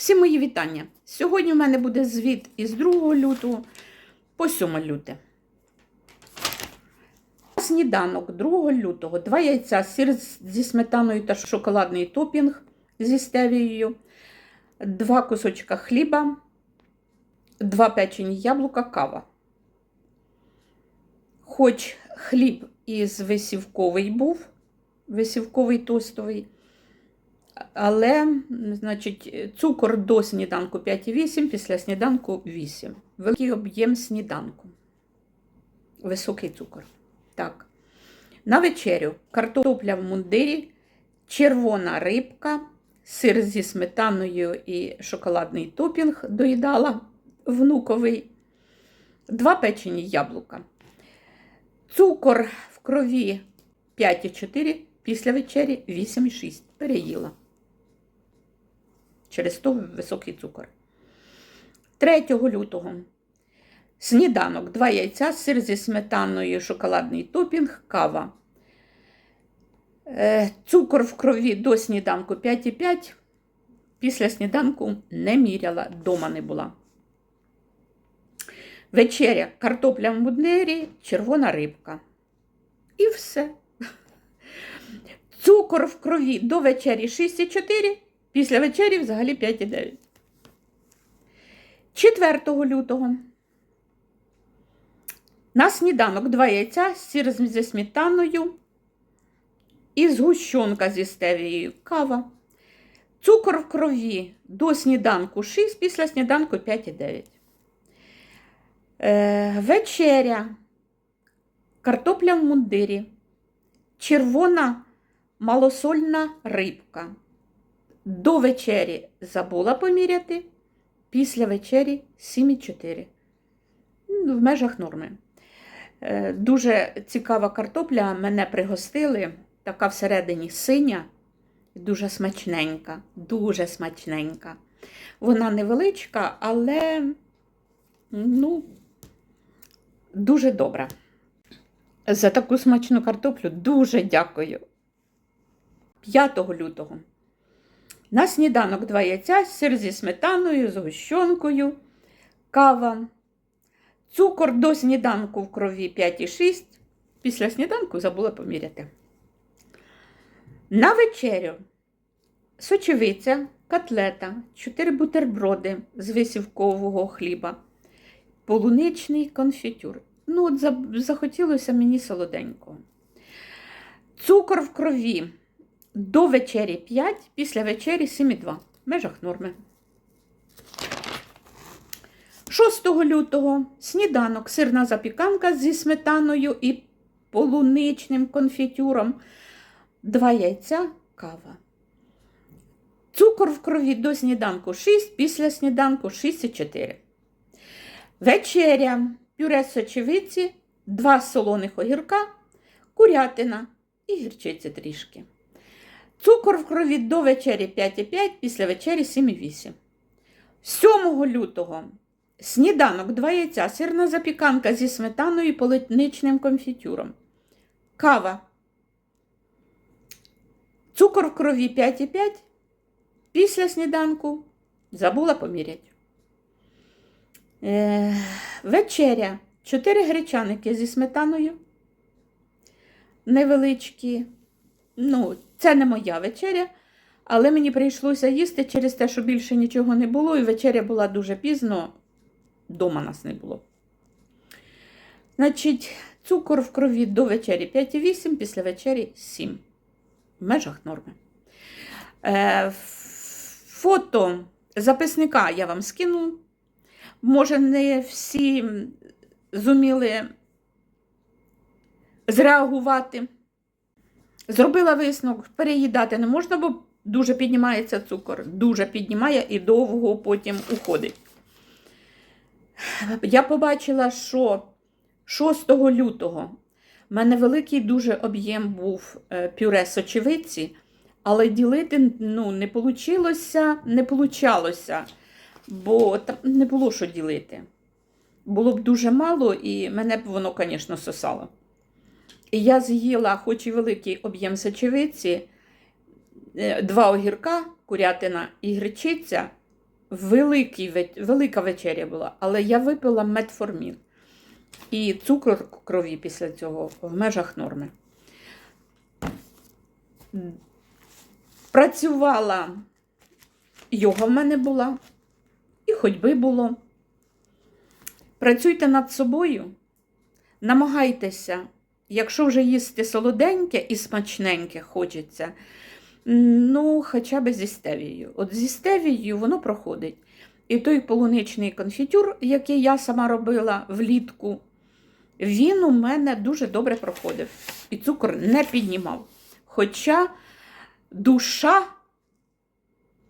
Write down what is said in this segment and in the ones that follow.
Всі мої вітання. Сьогодні в мене буде звіт із 2 лютого по 7 люте. Сніданок 2 лютого. Два яйця, сир зі сметаною та шоколадний топінг зі стевією, два кусочка хліба, два печені яблука, кава. Хоч хліб із висівковий був, висівковий тостовий, але, значить, цукор до сніданку 5,8, після сніданку 8. Великий об'єм сніданку. Високий цукор. Так. На вечерю картопля в мундирі, червона рибка, сир зі сметаною і шоколадний топінг доїдала внуковий, два печені яблука. Цукор в крові 5,4, після вечері 8,6. Переїла. Через то високий цукор. 3 лютого. Сніданок, 2 яйця, сир зі сметаною, шоколадний топінг, кава. Е, Цукор в крові до сніданку 5,5. Після сніданку не міряла, дома не була. Вечеря, картопля в муднері, червона рибка. І все. Цукор в крові до вечері 6,4, після вечері взагалі 5,9. 4 лютого. На сніданок 2 яйця, сир зі сметаною і згущенка зі стевією, кава. Цукор в крові до сніданку 6, після сніданку 5,9. Е, вечеря, картопля в мундирі, червона малосольна рибка. До вечері забула поміряти, після вечері 7,4. Ну, В межах норми. Е, Дуже цікава картопля, мене пригостили, така всередині синя, дуже смачненька, дуже смачненька. Вона невеличка, але ну, дуже добра. За таку смачну картоплю дуже дякую. 5 лютого. На сніданок два яйця, сир зі сметаною, з гущонкою, кава. Цукор до сніданку в крові 5,6. Після сніданку забула поміряти. На вечерю сочевиця, котлета, 4 бутерброди з висівкового хліба, полуничний конфітюр. Ну, от захотілося мені солоденького. Цукор в крові до вечері 5, після вечері 7,2. В межах норми. 6 лютого сніданок, сирна запіканка зі сметаною і полуничним конфітюром, 2 яйця, кава. Цукор в крові до сніданку 6, після сніданку 6,4. Вечеря, пюре сочевиці, 2 солоних огірка, курятина і гірчиці трішки. Цукор в крові до вечері 5,5, після вечері 7,8. 7 лютого Сніданок, два яйця, сирна запіканка зі сметаною і полуничним конфітюром. Кава. Цукор в крові 5,5. Після сніданку забула поміряти. Е, вечеря. 4 гречаники зі сметаною. Невеличкі. Ну, це не моя вечеря, але мені прийшлося їсти через те, що більше нічого не було, і вечеря була дуже пізно. Дома нас не було. Значить, цукор в крові до вечері 5,8, після вечері 7. В межах норми. Е, фото записника я вам скину. Може, не всі зуміли зреагувати. Зробила висновок, переїдати не можна, бо дуже піднімається цукор. Дуже піднімає і довго потім уходить. Я побачила, що 6 лютого в мене великий дуже об'єм був е, пюре сочевиці, але ділити ну, не вийшло, не получалося, бо там не було що ділити. Було б дуже мало, і мене б воно, звісно, сосало. І я з'їла, хоч і великий об'єм сочевиці, е, два огірка, курятина і гречиця, великий, велика вечеря була, але я випила метформін. І цукор крові після цього в межах норми. Працювала, йога в мене була, і ходьби було. Працюйте над собою, намагайтеся, якщо вже їсти солоденьке і смачненьке хочеться, ну, хоча б зі стевією. От зі стевією воно проходить. І той полуничний конфітюр, який я сама робила влітку, він у мене дуже добре проходив. І цукор не піднімав. Хоча душа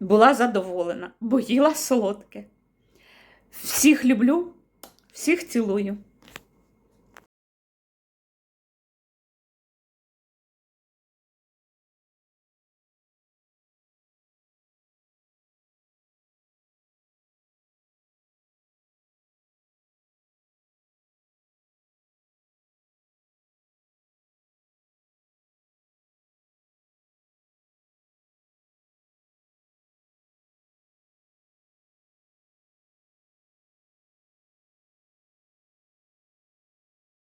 була задоволена, бо їла солодке. Всіх люблю, всіх цілую.